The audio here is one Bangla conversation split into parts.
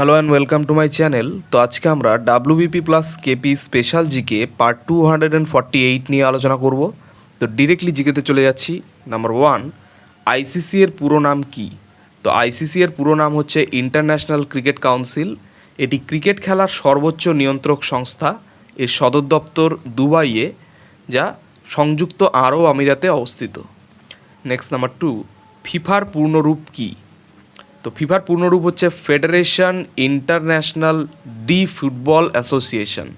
Hello and welcome to my channel তো আজকে আমরা WBP plus KP special GK part two hundred and forty eight নিয়ে আলোচনা করব। তো ডিরেক্টলি জিকেতে চলে যাচ্ছি। নাম্বার ওয়ান আইসিসি এর পুরো নাম কি? তো আইসিসি এর পুরো নাম হচ্ছে ইন্টারন্যাশনাল ক্রিকেট কাউন্সিল এটি ক্রিকেট খেলার সর্বোচ্চ নিয়ন্ত্রক সংস্থা। এর সদর দপ্তর দুবাইয়ে, যা সংযুক্ত আরব আমিরাতে অবস্থিত। নেক্সট নাম্বার টু ফিফার পূর্ণরূপ কী? তো ফিফার পূর্ণরূপ হচ্ছে federation international de football association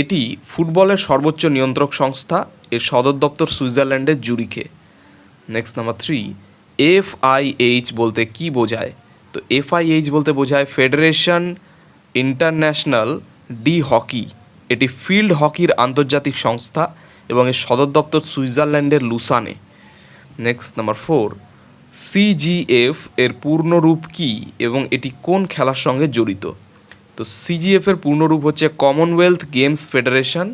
এটি ফুটবলের সর্বোচ্চ নিয়ন্ত্রক সংস্থা, এর সদর দপ্তর সুইজারল্যান্ডের জুরিখে। Next number three F I H বলতে কি বোঝায়? তো এফ আই এইচ বলতে বোঝায় ফেডারেশন ইন্টারন্যাশনাল ডি হকি এটি ফিল্ড হকির আন্তর্জাতিক সংস্থা এবং এর সদর দপ্তর সুইজারল্যান্ডের লুসানে। নেক্সট নাম্বার ফোর সিজিএফ এর পূর্ণরূপ কি এবং এটি কোন খেলার সঙ্গে জড়িত? তো সিজিএফ এর পূর্ণরূপ হচ্ছে কমনওয়েলথ গেমস ফেডারেশন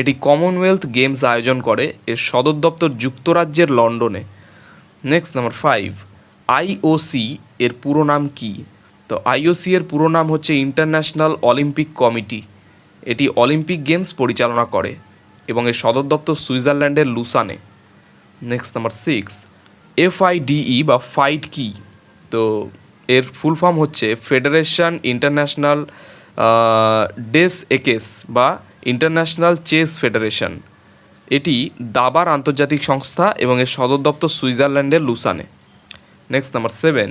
এটি কমনওয়েলথ গেমস আয়োজন করে। এর সদর দপ্তর যুক্তরাজ্যের লন্ডনে। নেক্সট নাম্বার ফাইভ আইওসি এর পুরো নাম কি? তো আইওসি এর পুরো নাম হচ্ছে ইন্টারন্যাশনাল অলিম্পিক কমিটি এটি অলিম্পিক গেমস পরিচালনা করে এবং এর সদর দপ্তর সুইজারল্যান্ডের লুসানে। নেক্সট নাম্বার সিক্স এফআইডিই বা ফাইট কি তো এর ফুল ফর্ম হচ্ছে ফেডারেশন ইন্টারন্যাশনাল ডেস একেস বা ইন্টারন্যাশনাল চেস ফেডারেশন এটি দাবার আন্তর্জাতিক সংস্থা এবং এর সদর দপ্তর সুইজারল্যান্ডের লুসানে। নেক্সট নাম্বার সেভেন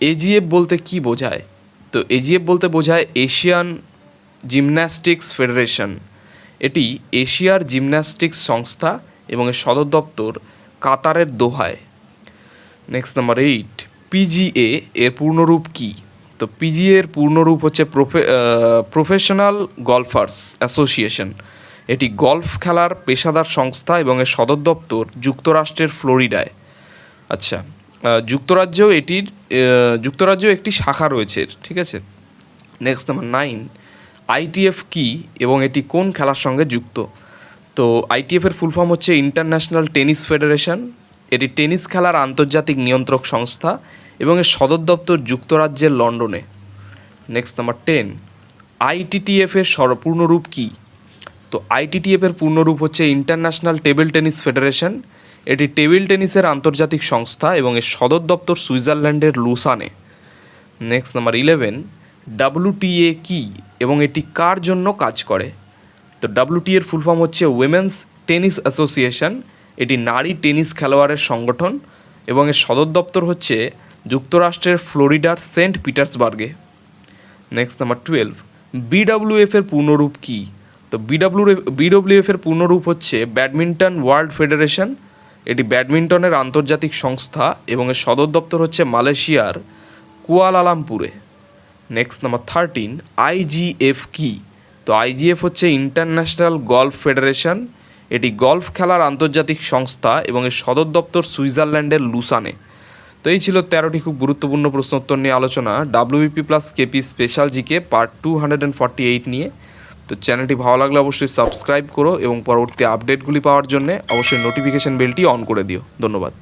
এজিএফ বলতে কি বোঝায়? তো এজিএফ বলতে বোঝায় এশিয়ান জিমন্যাস্টিক্স ফেডারেশন এটি এশিয়ার জিমন্যাস্টিক্স সংস্থা এবং এর সদর দপ্তর কাতারের দোহায়। নেক্সট নাম্বার এইট পিজিএ এর পূর্ণরূপ কি? তো পিজিএ এর পূর্ণরূপ হচ্ছে প্রফেশনাল গলফার্স অ্যাসোসিয়েশন এটি গলফ খেলার পেশাদার সংস্থা এবং এর সদর দপ্তর যুক্তরাষ্ট্রের ফ্লোরিডায়। আচ্ছা যুক্তরাজ্যেও এটির আহ, যুক্তরাজ্যেও একটি শাখা রয়েছে ঠিক আছে? নেক্সট নাম্বার নাইন আইটিএফ কি এবং এটি কোন খেলার সঙ্গে যুক্ত? তো আইটিএফের ফুল ফর্ম হচ্ছে ইন্টারন্যাশনাল টেনিস ফেডারেশন এটি টেনিস খেলার আন্তর্জাতিক নিয়ন্ত্রক সংস্থা এবং এর সদর দপ্তর যুক্তরাজ্যের লন্ডনে। নেক্সট নাম্বার টেন আইটিটিএফ এর সরপূর্ণ রূপ কী? তো আইটিটিএফ এর পূর্ণরূপ হচ্ছে ইন্টারন্যাশনাল টেবিল টেনিস ফেডারেশন এটি টেবিল টেনিসের আন্তর্জাতিক সংস্থা এবং এর সদর দপ্তর সুইজারল্যান্ডের লুসানে। নেক্সট নাম্বার ইলেভেন ডাব্লুটিএ কি এবং এটি কার জন্য কাজ করে? তো ডাব্লুটি এর ফুল ফর্ম হচ্ছে উইমেন্স টেনিস অ্যাসোসিয়েশন এটি নারী টেনিস খেলোয়াড়ের সংগঠন এবং এর সদর দপ্তর হচ্ছে যুক্তরাষ্ট্রের ফ্লোরিডার সেন্ট পিটার্সবার্গে। নেক্সট নাম্বার টুয়েলভ বিডাব্লিউএফ এর পূর্ণরূপ কি? তো বিডাব্লিউ বিডব্লিউএফ এর পূর্ণরূপ হচ্ছে ব্যাডমিন্টন ওয়ার্ল্ড ফেডারেশন। এটি ব্যাডমিন্টনের আন্তর্জাতিক সংস্থা এবং এর সদর দপ্তর হচ্ছে মালয়েশিয়ার কুয়ালালামপুরে। নেক্সট নাম্বার থার্টিন আইজিএফ কি? তো আইজিএফ হচ্ছে ইন্টারন্যাশনাল গল্ফ ফেডারেশন এটি গল্ফ খেলার আন্তর্জাতিক সংস্থা এবং এর সদর দপ্তর সুইজারল্যান্ডের লুসানে। তো এই ছিল তেরোটি খুব গুরুত্বপূর্ণ প্রশ্নোত্তর নিয়ে আলোচনা। WBP plus KP special GK part two hundred and forty eight নিয়ে। তো চ্যানেলটি ভালো লাগলে অবশ্যই সাবস্ক্রাইব করো এবং পরবর্তী আপডেটগুলি পাওয়ার জন্য অবশ্যই নোটিফিকেশন বেলটি অন করে দিও। ধন্যবাদ।